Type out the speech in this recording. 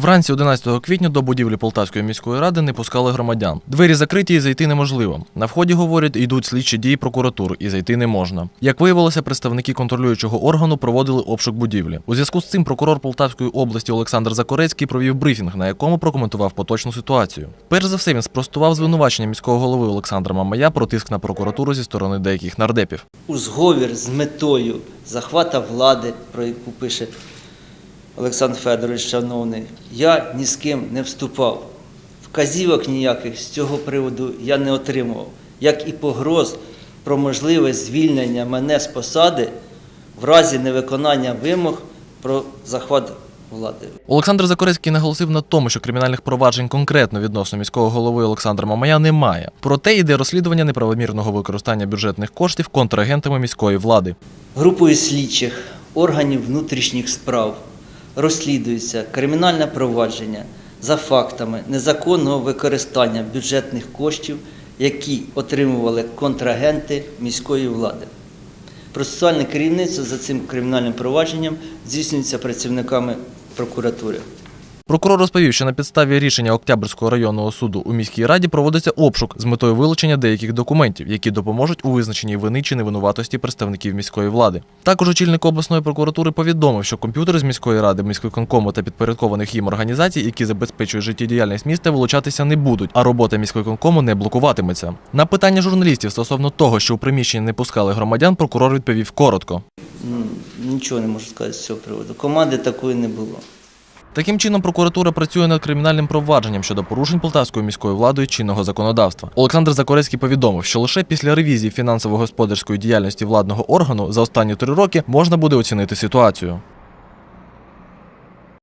Вранці 11 квітня до будівлі Полтавської міської ради не пускали громадян. Двері закриті і зайти неможливо. На вході говорять, йдуть слідчі дії прокуратури, і зайти не можна. Як виявилося, представники контролюючого органу проводили обшук будівлі. У зв'язку з цим прокурор Полтавської області Олександр Закорецький провів брифінг, на якому прокоментував поточну ситуацію. Перш за все, він спростував звинувачення міського голови Олександра Мамая про тиск на прокуратуру зі сторони деяких нардепів. у зговір з метою захвата влади, про яку пише Олександр Федорович Шановний, я ні з ким не вступав. Вказівок ніяких з цього приводу я не отримував, як і погроз про можливе звільнення мене з посади в разі невиконання вимог про захват влади. Олександр Закорецький наголосив на тому, що кримінальних проваджень конкретно відносно міського голови Олександра Мамая немає. Проте йде розслідування неправомірного використання бюджетних коштів контрагентами міської влади. Групою слідчих органів внутрішніх справ розслідується кримінальне провадження за фактами незаконного використання бюджетних коштів, які отримували контрагенти міської влади. Процесуальне керівництво за цим кримінальним провадженням здійснюється працівниками прокуратури. Прокурор розповів, що на підставі рішення Октябрьського районного суду у міській раді проводиться обшук з метою вилучення деяких документів, які допоможуть у визначенні вини чи невинуватості представників міської влади. Також очільник обласної прокуратури повідомив, що комп'ютери з міської ради, міськвиконкому та підпорядкованих їм організацій, які забезпечують життєдіяльність міста, вилучатися не будуть, а робота міськвиконкому не блокуватиметься. На питання журналістів стосовно того, що у приміщення не пускали громадян, прокурор відповів коротко. Нічого не можу сказати з цього приводу. Команди такої не було. Таким чином, прокуратура працює над кримінальним провадженням щодо порушень полтавською міською владою чинного законодавства. Олександр Закорецький повідомив, що лише після ревізії фінансово-господарської діяльності владного органу за останні три роки можна буде оцінити ситуацію.